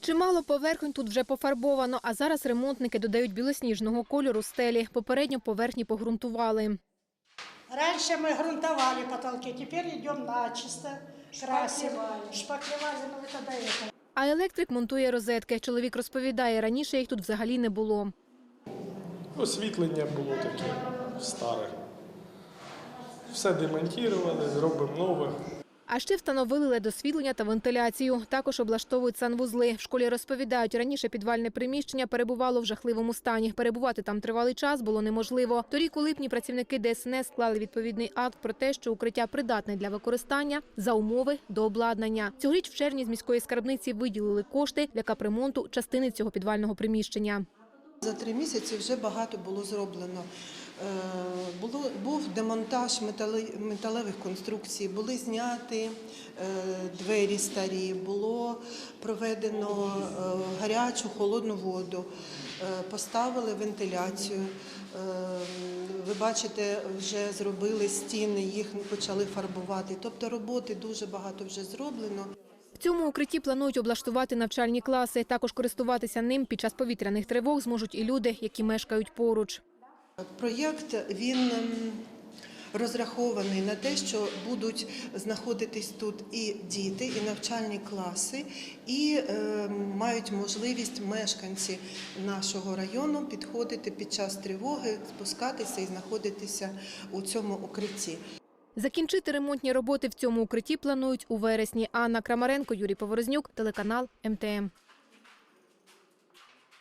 Чимало поверхонь тут вже пофарбовано, а зараз ремонтники додають білосніжного кольору стелі. Попередньо поверхні погрунтували. Раньше мы грунтовали потолки, теперь идем начисто, красим, шпаклевали, ну это до этого. А електрик монтує розетки. Чоловік розповідає, раніше їх тут взагалі не було. Освітлення було таке старе. Все демонтували, зробимо нове. А ще встановили ледосвітлення та вентиляцію. Також облаштовують санвузли. В школі розповідають, раніше підвальне приміщення перебувало в жахливому стані. Перебувати там тривалий час було неможливо. Торік у липні працівники ДСНС склали відповідний акт про те, що укриття придатне для використання за умови до обладнання. Цьогоріч в червні з міської скарбниці виділили кошти для капремонту частини цього підвального приміщення. За три місяці вже багато було зроблено. Був демонтаж металевих конструкцій, були зняті е, двері старі, було проведено е, гарячу, холодну воду, е, поставили вентиляцію. Ви бачите, вже зробили стіни, їх почали фарбувати. Тобто роботи дуже багато вже зроблено. В цьому укритті планують облаштувати навчальні класи. Також користуватися ним під час повітряних тривог зможуть і люди, які мешкають поруч. Проєкт він ем, розрахований на те, що будуть знаходитись тут і діти, і навчальні класи, і ем, мають можливість мешканці нашого району підходити під час тривоги, спускатися і знаходитися у цьому укритті. Закінчити ремонтні роботи в цьому укритті планують у вересні. Анна Крамаренко, Юрій Поворознюк, телеканал МТМ.